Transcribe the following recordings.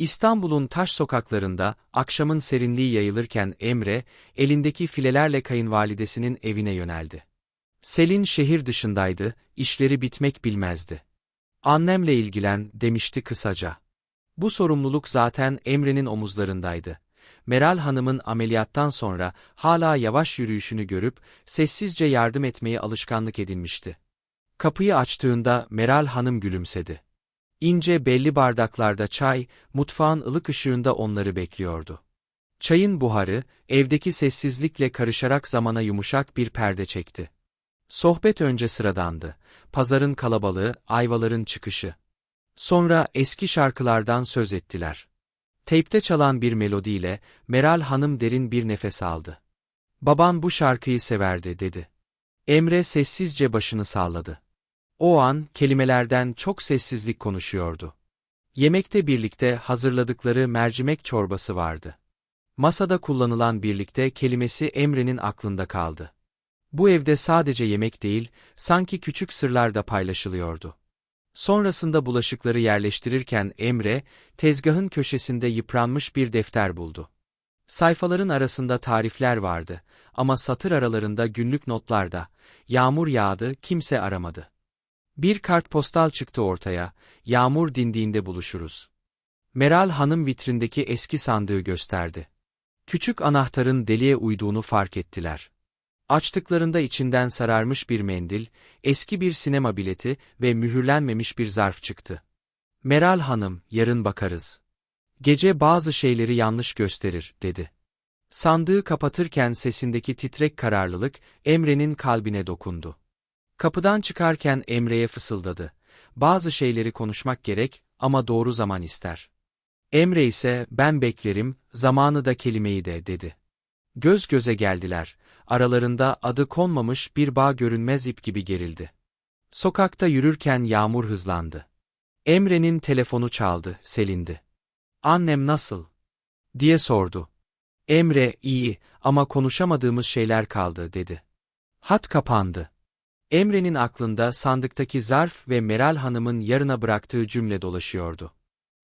İstanbul'un taş sokaklarında akşamın serinliği yayılırken Emre, elindeki filelerle kayınvalidesinin evine yöneldi. Selin şehir dışındaydı, işleri bitmek bilmezdi. Annemle ilgilen, demişti kısaca. Bu sorumluluk zaten Emre'nin omuzlarındaydı. Meral Hanım'ın ameliyattan sonra hala yavaş yürüyüşünü görüp sessizce yardım etmeyi alışkanlık edinmişti. Kapıyı açtığında Meral Hanım gülümsedi. İnce belli bardaklarda çay, mutfağın ılık ışığında onları bekliyordu. Çayın buharı, evdeki sessizlikle karışarak zamana yumuşak bir perde çekti. Sohbet önce sıradandı. Pazarın kalabalığı, ayvaların çıkışı. Sonra eski şarkılardan söz ettiler. Teypte çalan bir melodiyle Meral Hanım derin bir nefes aldı. Baban bu şarkıyı severdi dedi. Emre sessizce başını salladı. O an kelimelerden çok sessizlik konuşuyordu. Yemekte birlikte hazırladıkları mercimek çorbası vardı. Masada kullanılan birlikte kelimesi Emre'nin aklında kaldı. Bu evde sadece yemek değil, sanki küçük sırlar da paylaşılıyordu. Sonrasında bulaşıkları yerleştirirken Emre, tezgahın köşesinde yıpranmış bir defter buldu. Sayfaların arasında tarifler vardı ama satır aralarında günlük notlar da, yağmur yağdı, kimse aramadı. Bir kartpostal çıktı ortaya, yağmur dindiğinde buluşuruz. Meral Hanım vitrindeki eski sandığı gösterdi. Küçük anahtarın deliğe uyduğunu fark ettiler. Açtıklarında içinden sararmış bir mendil, eski bir sinema bileti ve mühürlenmemiş bir zarf çıktı. Meral Hanım, yarın bakarız. Gece bazı şeyleri yanlış gösterir, dedi. Sandığı kapatırken sesindeki titrek kararlılık, Emre'nin kalbine dokundu. Kapıdan çıkarken Emre'ye fısıldadı. Bazı şeyleri konuşmak gerek ama doğru zaman ister. Emre ise ben beklerim, zamanı da kelimeyi de dedi. Göz göze geldiler. Aralarında adı konmamış bir bağ görünmez ip gibi gerildi. Sokakta yürürken yağmur hızlandı. Emre'nin telefonu çaldı, selindi. Annem nasıl? diye sordu. Emre, iyi ama konuşamadığımız şeyler kaldı, dedi. Hat kapandı. Emre'nin aklında sandıktaki zarf ve Meral Hanım'ın yarına bıraktığı cümle dolaşıyordu.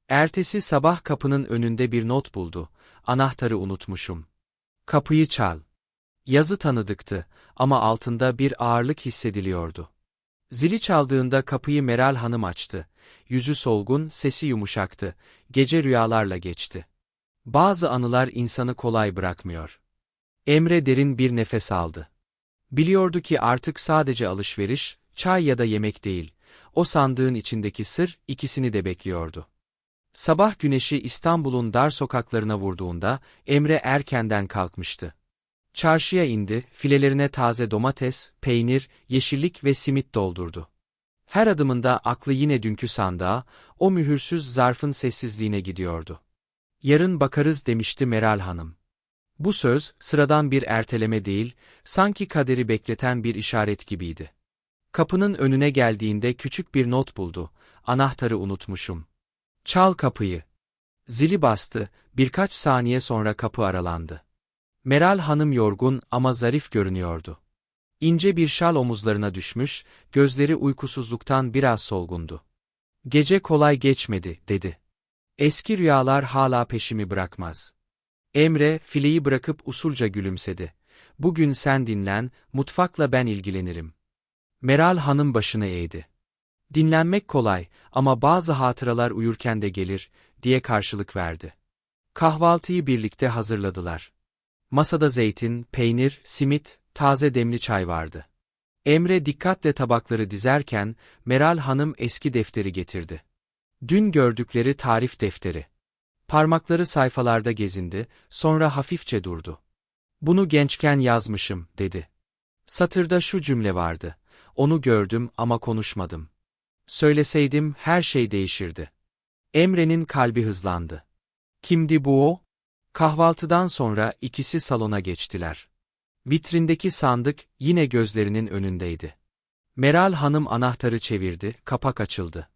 Ertesi sabah kapının önünde bir not buldu. Anahtarı unutmuşum. Kapıyı çal. Yazı tanıdıktı ama altında bir ağırlık hissediliyordu. Zili çaldığında kapıyı Meral Hanım açtı. Yüzü solgun, sesi yumuşaktı. Gece rüyalarla geçti. Bazı anılar insanı kolay bırakmıyor. Emre derin bir nefes aldı. Biliyordu ki artık sadece alışveriş, çay ya da yemek değil, o sandığın içindeki sır ikisini de bekliyordu. Sabah güneşi İstanbul'un dar sokaklarına vurduğunda Emre erkenden kalkmıştı. Çarşıya indi, filelerine taze domates, peynir, yeşillik ve simit doldurdu. Her adımında aklı yine dünkü sandığa, o mühürsüz zarfın sessizliğine gidiyordu. Yarın bakarız demişti Meral Hanım. Bu söz, sıradan bir erteleme değil, sanki kaderi bekleten bir işaret gibiydi. Kapının önüne geldiğinde küçük bir not buldu. Anahtarı unutmuşum. Çal kapıyı. Zili bastı, birkaç saniye sonra kapı aralandı. Meral Hanım yorgun ama zarif görünüyordu. İnce bir şal omuzlarına düşmüş, gözleri uykusuzluktan biraz solgundu. Gece kolay geçmedi, dedi. Eski rüyalar hala peşimi bırakmaz. Emre, fileyi bırakıp usulca gülümsedi. Bugün sen dinlen, mutfakla ben ilgilenirim. Meral Hanım başını eğdi. Dinlenmek kolay ama bazı hatıralar uyurken de gelir, diye karşılık verdi. Kahvaltıyı birlikte hazırladılar. Masada zeytin, peynir, simit, taze demli çay vardı. Emre dikkatle tabakları dizerken, Meral Hanım eski defteri getirdi. Dün gördükleri tarif defteri. Parmakları sayfalarda gezindi, sonra hafifçe durdu. Bunu gençken yazmışım, dedi. Satırda şu cümle vardı. Onu gördüm ama konuşmadım. Söyleseydim her şey değişirdi. Emre'nin kalbi hızlandı. Kimdi bu o? Kahvaltıdan sonra ikisi salona geçtiler. Vitrindeki sandık yine gözlerinin önündeydi. Meral Hanım anahtarı çevirdi, kapak açıldı.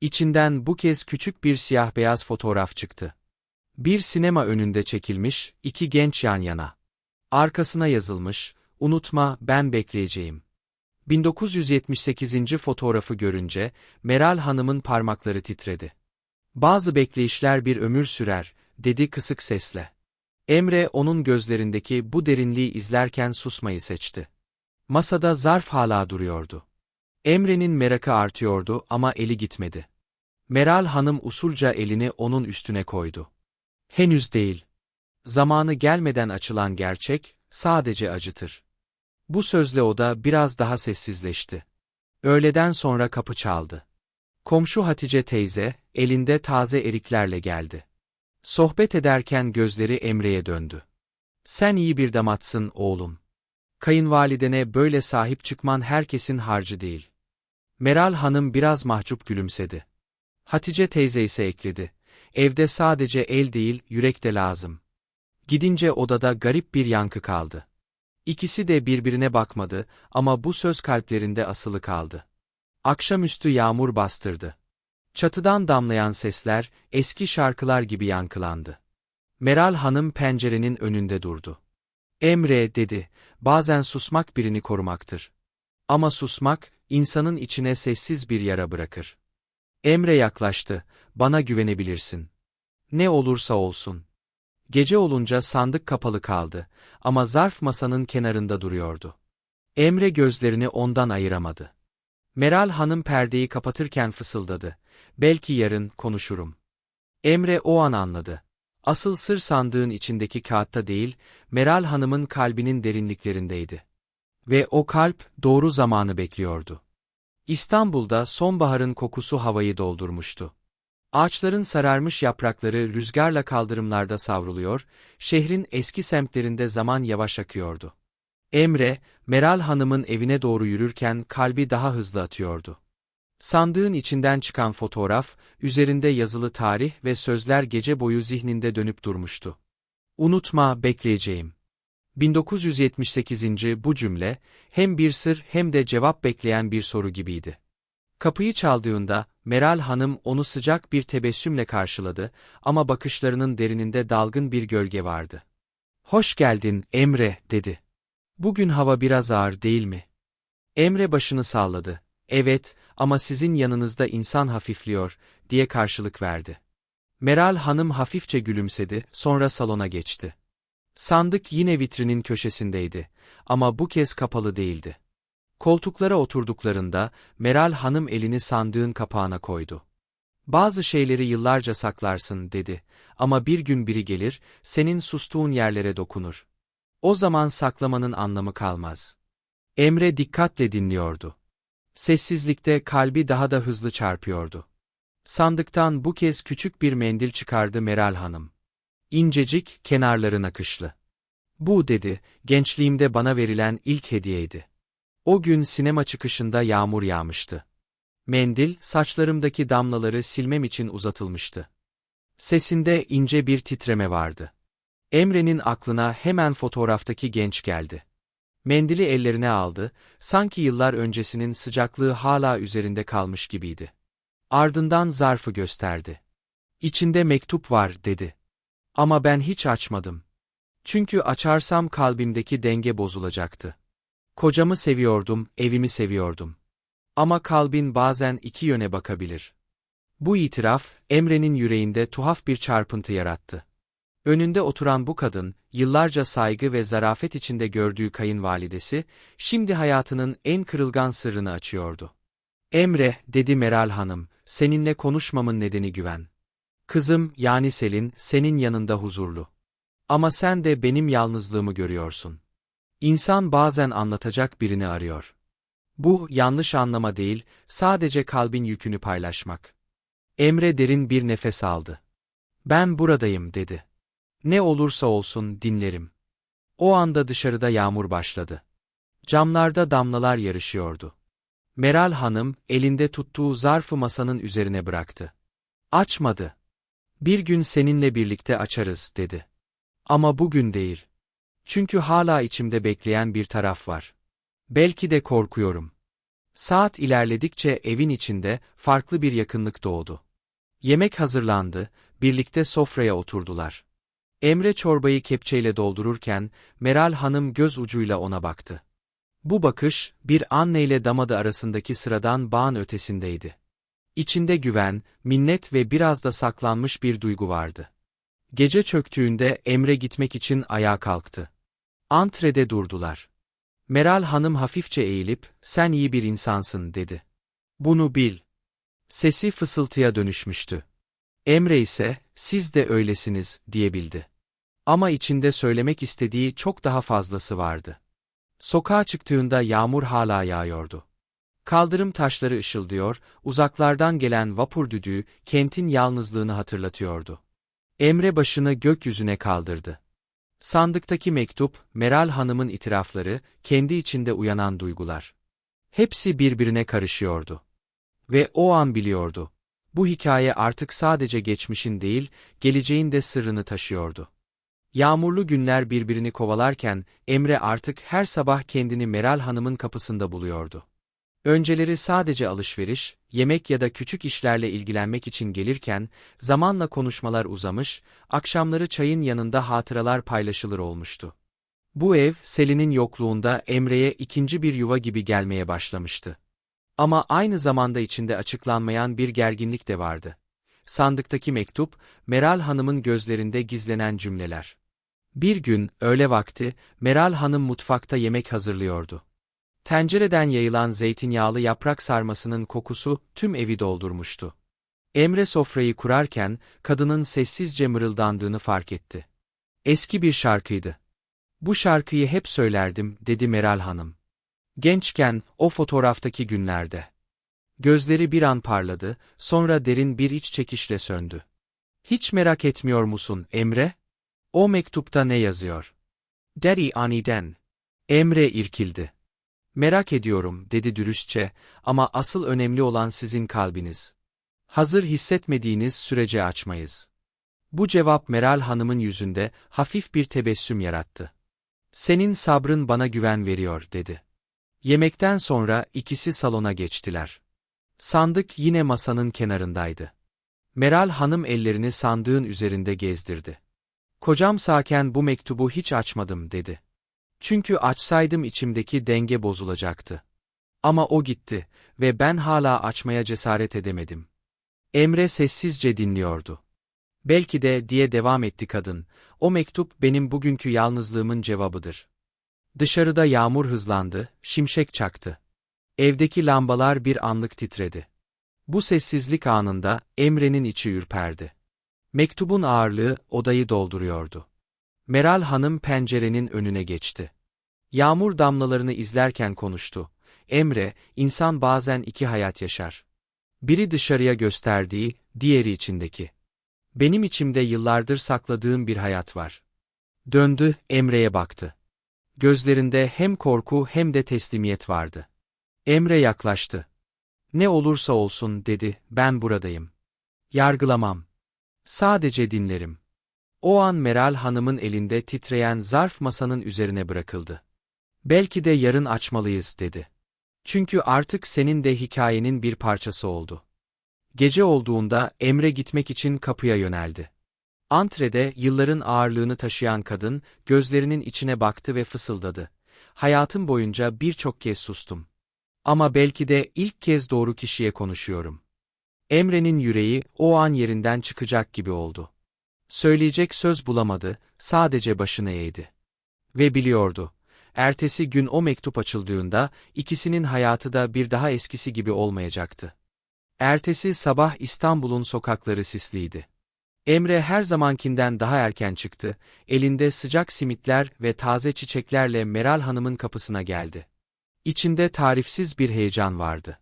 İçinden bu kez küçük bir siyah beyaz fotoğraf çıktı. Bir sinema önünde çekilmiş, iki genç yan yana. Arkasına yazılmış, unutma ben bekleyeceğim. 1978. fotoğrafı görünce Meral Hanım'ın parmakları titredi. Bazı bekleyişler bir ömür sürer, dedi kısık sesle. Emre onun gözlerindeki bu derinliği izlerken susmayı seçti. Masada zarf hala duruyordu. Emre'nin merakı artıyordu ama eli gitmedi. Meral Hanım usulca elini onun üstüne koydu. Henüz değil. Zamanı gelmeden açılan gerçek, sadece acıtır. Bu sözle oda biraz daha sessizleşti. Öğleden sonra kapı çaldı. Komşu Hatice teyze, elinde taze eriklerle geldi. Sohbet ederken gözleri Emre'ye döndü. Sen iyi bir damatsın oğlum. Kayınvalidene böyle sahip çıkman herkesin harcı değil. Meral Hanım biraz mahcup gülümsedi. Hatice teyze ise ekledi. Evde sadece el değil, yürek de lazım. Gidince odada garip bir yankı kaldı. İkisi de birbirine bakmadı ama bu söz kalplerinde asılı kaldı. Akşamüstü yağmur bastırdı. Çatıdan damlayan sesler, eski şarkılar gibi yankılandı. Meral Hanım pencerenin önünde durdu. Emre, dedi, bazen susmak birini korumaktır. Ama susmak, insanın içine sessiz bir yara bırakır. Emre yaklaştı, bana güvenebilirsin. Ne olursa olsun. Gece olunca sandık kapalı kaldı ama zarf masanın kenarında duruyordu. Emre gözlerini ondan ayıramadı. Meral Hanım perdeyi kapatırken fısıldadı. Belki yarın konuşurum. Emre o an anladı. Asıl sır sandığın içindeki kağıtta değil, Meral Hanım'ın kalbinin derinliklerindeydi. Ve o kalp doğru zamanı bekliyordu. İstanbul'da sonbaharın kokusu havayı doldurmuştu. Ağaçların sararmış yaprakları rüzgarla kaldırımlarda savruluyor, şehrin eski semtlerinde zaman yavaş akıyordu. Emre, Meral Hanım'ın evine doğru yürürken kalbi daha hızlı atıyordu. Sandığın içinden çıkan fotoğraf, üzerinde yazılı tarih ve sözler gece boyu zihninde dönüp durmuştu. Unutma, bekleyeceğim. 1978. bu cümle, hem bir sır hem de cevap bekleyen bir soru gibiydi. Kapıyı çaldığında, Meral Hanım onu sıcak bir tebessümle karşıladı ama bakışlarının derininde dalgın bir gölge vardı. Hoş geldin, Emre, dedi. Bugün hava biraz ağır değil mi? Emre başını salladı. Evet, ama sizin yanınızda insan hafifliyor, diye karşılık verdi. Meral Hanım hafifçe gülümsedi, sonra salona geçti. Sandık yine vitrinin köşesindeydi ama bu kez kapalı değildi. Koltuklara oturduklarında Meral Hanım elini sandığın kapağına koydu. Bazı şeyleri yıllarca saklarsın dedi ama bir gün biri gelir, senin sustuğun yerlere dokunur. O zaman saklamanın anlamı kalmaz. Emre dikkatle dinliyordu. Sessizlikte kalbi daha da hızlı çarpıyordu. Sandıktan bu kez küçük bir mendil çıkardı Meral Hanım. İncecik, kenarları nakışlı. Bu dedi, gençliğimde bana verilen ilk hediyeydi. O gün sinema çıkışında yağmur yağmıştı. Mendil, saçlarımdaki damlaları silmem için uzatılmıştı. Sesinde ince bir titreme vardı. Emre'nin aklına hemen fotoğraftaki genç geldi. Mendili ellerine aldı, sanki yıllar öncesinin sıcaklığı hala üzerinde kalmış gibiydi. Ardından zarfı gösterdi. İçinde mektup var, dedi. Ama ben hiç açmadım. Çünkü açarsam kalbimdeki denge bozulacaktı. Kocamı seviyordum, evimi seviyordum. Ama kalbin bazen iki yöne bakabilir. Bu itiraf, Emre'nin yüreğinde tuhaf bir çarpıntı yarattı. Önünde oturan bu kadın, yıllarca saygı ve zarafet içinde gördüğü kayınvalidesi, şimdi hayatının en kırılgan sırrını açıyordu. Emre, dedi Meral Hanım, seninle konuşmamın nedeni güven. Kızım, yani Selin, senin yanında huzurlu. Ama sen de benim yalnızlığımı görüyorsun. İnsan bazen anlatacak birini arıyor. Bu, yanlış anlama değil, sadece kalbin yükünü paylaşmak. Emre derin bir nefes aldı. Ben buradayım, dedi. Ne olursa olsun dinlerim. O anda dışarıda yağmur başladı. Camlarda damlalar yarışıyordu. Meral Hanım, elinde tuttuğu zarfı masanın üzerine bıraktı. Açmadı. Bir gün seninle birlikte açarız, dedi. Ama bugün değil. Çünkü hala içimde bekleyen bir taraf var. Belki de korkuyorum. Saat ilerledikçe evin içinde farklı bir yakınlık doğdu. Yemek hazırlandı, birlikte sofraya oturdular. Emre çorbayı kepçeyle doldururken, Meral Hanım göz ucuyla ona baktı. Bu bakış, bir anne ile damadı arasındaki sıradan bağın ötesindeydi. İçinde güven, minnet ve biraz da saklanmış bir duygu vardı. Gece çöktüğünde Emre gitmek için ayağa kalktı. Antrede durdular. Meral Hanım hafifçe eğilip, sen iyi bir insansın dedi. Bunu bil. Sesi fısıltıya dönüşmüştü. Emre ise, siz de öylesiniz, diyebildi. Ama içinde söylemek istediği çok daha fazlası vardı. Sokağa çıktığında yağmur hala yağıyordu. Kaldırım taşları ışıldıyor, uzaklardan gelen vapur düdüğü kentin yalnızlığını hatırlatıyordu. Emre başını gökyüzüne kaldırdı. Sandıktaki mektup, Meral Hanım'ın itirafları, kendi içinde uyanan duygular. Hepsi birbirine karışıyordu. Ve o an biliyordu. Bu hikaye artık sadece geçmişin değil, geleceğin de sırrını taşıyordu. Yağmurlu günler birbirini kovalarken, Emre artık her sabah kendini Meral Hanım'ın kapısında buluyordu. Önceleri sadece alışveriş, yemek ya da küçük işlerle ilgilenmek için gelirken, zamanla konuşmalar uzamış, akşamları çayın yanında hatıralar paylaşılır olmuştu. Bu ev, Selin'in yokluğunda Emre'ye ikinci bir yuva gibi gelmeye başlamıştı. Ama aynı zamanda içinde açıklanmayan bir gerginlik de vardı. Sandıktaki mektup, Meral Hanım'ın gözlerinde gizlenen cümleler. Bir gün, öğle vakti, Meral Hanım mutfakta yemek hazırlıyordu. Tencereden yayılan zeytinyağlı yaprak sarmasının kokusu tüm evi doldurmuştu. Emre sofrayı kurarken, kadının sessizce mırıldandığını fark etti. Eski bir şarkıydı. Bu şarkıyı hep söylerdim, dedi Meral Hanım. Gençken, o fotoğraftaki günlerde. Gözleri bir an parladı, sonra derin bir iç çekişle söndü. Hiç merak etmiyor musun, Emre? O mektupta ne yazıyor? Daddy aniden. Emre irkildi. Merak ediyorum, dedi dürüstçe, ama asıl önemli olan sizin kalbiniz. Hazır hissetmediğiniz sürece açmayız. Bu cevap Meral Hanım'ın yüzünde hafif bir tebessüm yarattı. Senin sabrın bana güven veriyor, dedi. Yemekten sonra ikisi salona geçtiler. Sandık yine masanın kenarındaydı. Meral Hanım ellerini sandığın üzerinde gezdirdi. Kocam sağken bu mektubu hiç açmadım, dedi. Çünkü açsaydım içimdeki denge bozulacaktı. Ama o gitti ve ben hala açmaya cesaret edemedim. Emre sessizce dinliyordu. Belki de diye devam etti kadın, o mektup benim bugünkü yalnızlığımın cevabıdır. Dışarıda yağmur hızlandı, şimşek çaktı. Evdeki lambalar bir anlık titredi. Bu sessizlik anında Emre'nin içi ürperdi. Mektubun ağırlığı odayı dolduruyordu. Meral Hanım pencerenin önüne geçti. Yağmur damlalarını izlerken konuştu. Emre, insan bazen iki hayat yaşar. Biri dışarıya gösterdiği, diğeri içindeki. Benim içimde yıllardır sakladığım bir hayat var. Döndü, Emre'ye baktı. Gözlerinde hem korku hem de teslimiyet vardı. Emre yaklaştı. Ne olursa olsun dedi, ben buradayım. Yargılamam. Sadece dinlerim. O an Meral Hanım'ın elinde titreyen zarf masanın üzerine bırakıldı. Belki de yarın açmalıyız dedi. Çünkü artık senin de hikayenin bir parçası oldu. Gece olduğunda Emre gitmek için kapıya yöneldi. Antrede yılların ağırlığını taşıyan kadın gözlerinin içine baktı ve fısıldadı. Hayatım boyunca birçok kez sustum. Ama belki de ilk kez doğru kişiye konuşuyorum. Emre'nin yüreği o an yerinden çıkacak gibi oldu. Söyleyecek söz bulamadı, sadece başını eğdi. Ve biliyordu. Ertesi gün o mektup açıldığında ikisinin hayatı da bir daha eskisi gibi olmayacaktı. Ertesi sabah İstanbul'un sokakları sisliydi. Emre her zamankinden daha erken çıktı, elinde sıcak simitler ve taze çiçeklerle Meral Hanım'ın kapısına geldi. İçinde tarifsiz bir heyecan vardı.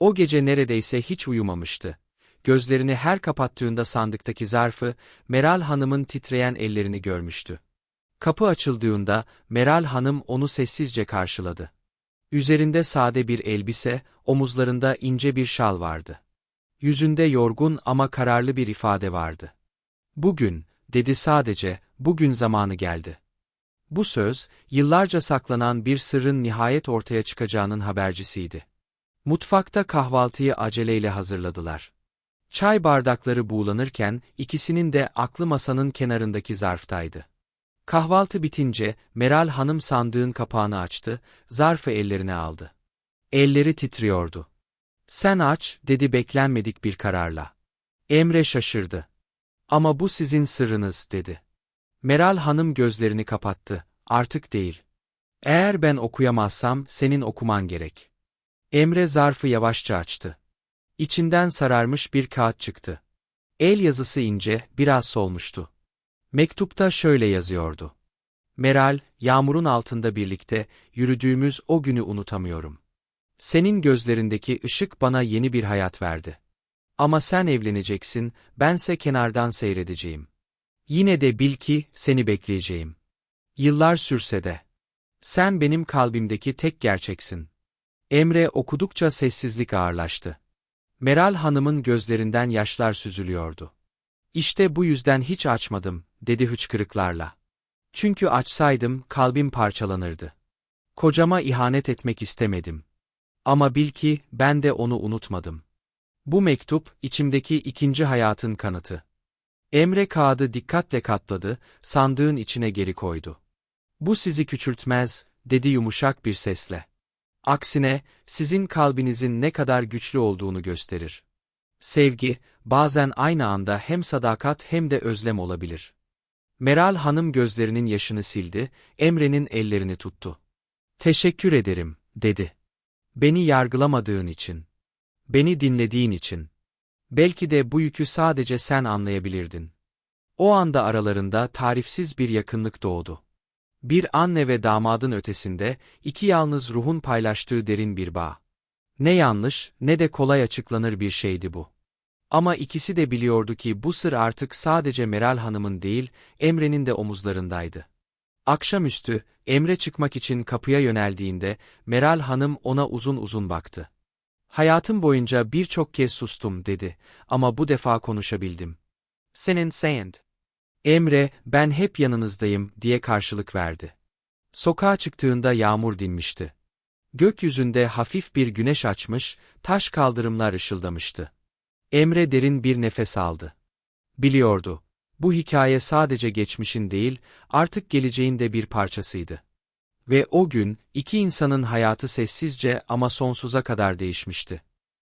O gece neredeyse hiç uyumamıştı. Gözlerini her kapattığında sandıktaki zarfı, Meral Hanım'ın titreyen ellerini görmüştü. Kapı açıldığında Meral Hanım onu sessizce karşıladı. Üzerinde sade bir elbise, omuzlarında ince bir şal vardı. Yüzünde yorgun ama kararlı bir ifade vardı. Bugün, dedi sadece, bugün zamanı geldi. Bu söz, yıllarca saklanan bir sırrın nihayet ortaya çıkacağının habercisiydi. Mutfakta kahvaltıyı aceleyle hazırladılar. Çay bardakları buğulanırken ikisinin de aklı masanın kenarındaki zarftaydı. Kahvaltı bitince Meral Hanım sandığın kapağını açtı, zarfı ellerine aldı. Elleri titriyordu. Sen aç, dedi beklenmedik bir kararla. Emre şaşırdı. Ama bu sizin sırrınız, dedi. Meral Hanım gözlerini kapattı. Artık değil. Eğer ben okuyamazsam senin okuman gerek. Emre zarfı yavaşça açtı. İçinden sararmış bir kağıt çıktı. El yazısı ince, biraz solmuştu. Mektupta şöyle yazıyordu. Meral, yağmurun altında birlikte yürüdüğümüz o günü unutamıyorum. Senin gözlerindeki ışık bana yeni bir hayat verdi. Ama sen evleneceksin, bense kenardan seyredeceğim. Yine de bil ki seni bekleyeceğim. Yıllar sürse de. Sen benim kalbimdeki tek gerçeksin. Emre okudukça sessizlik ağırlaştı. Meral Hanım'ın gözlerinden yaşlar süzülüyordu. İşte bu yüzden hiç açmadım, dedi hıçkırıklarla. Çünkü açsaydım kalbim parçalanırdı. Kocama ihanet etmek istemedim. Ama bil ki ben de onu unutmadım. Bu mektup içimdeki ikinci hayatın kanıtı. Emre kağıdı dikkatle katladı, sandığın içine geri koydu. Bu sizi küçültmez, dedi yumuşak bir sesle. Aksine, sizin kalbinizin ne kadar güçlü olduğunu gösterir. Sevgi, bazen aynı anda hem sadakat hem de özlem olabilir. Meral Hanım gözlerinin yaşını sildi, Emre'nin ellerini tuttu. Teşekkür ederim, dedi. Beni yargılamadığın için. Beni dinlediğin için. Belki de bu yükü sadece sen anlayabilirdin. O anda aralarında tarifsiz bir yakınlık doğdu. Bir anne ve damadın ötesinde, iki yalnız ruhun paylaştığı derin bir bağ. Ne yanlış, ne de kolay açıklanır bir şeydi bu. Ama ikisi de biliyordu ki bu sır artık sadece Meral Hanım'ın değil, Emre'nin de omuzlarındaydı. Akşamüstü, Emre çıkmak için kapıya yöneldiğinde, Meral Hanım ona uzun uzun baktı. Hayatım boyunca birçok kez sustum, dedi, ama bu defa konuşabildim. Senin sand. Emre, ben hep yanınızdayım, diye karşılık verdi. Sokağa çıktığında yağmur dinmişti. Gökyüzünde hafif bir güneş açmış, taş kaldırımlar ışıldamıştı. Emre derin bir nefes aldı. Biliyordu, bu hikaye sadece geçmişin değil, artık geleceğin de bir parçasıydı. Ve o gün, iki insanın hayatı sessizce ama sonsuza kadar değişmişti.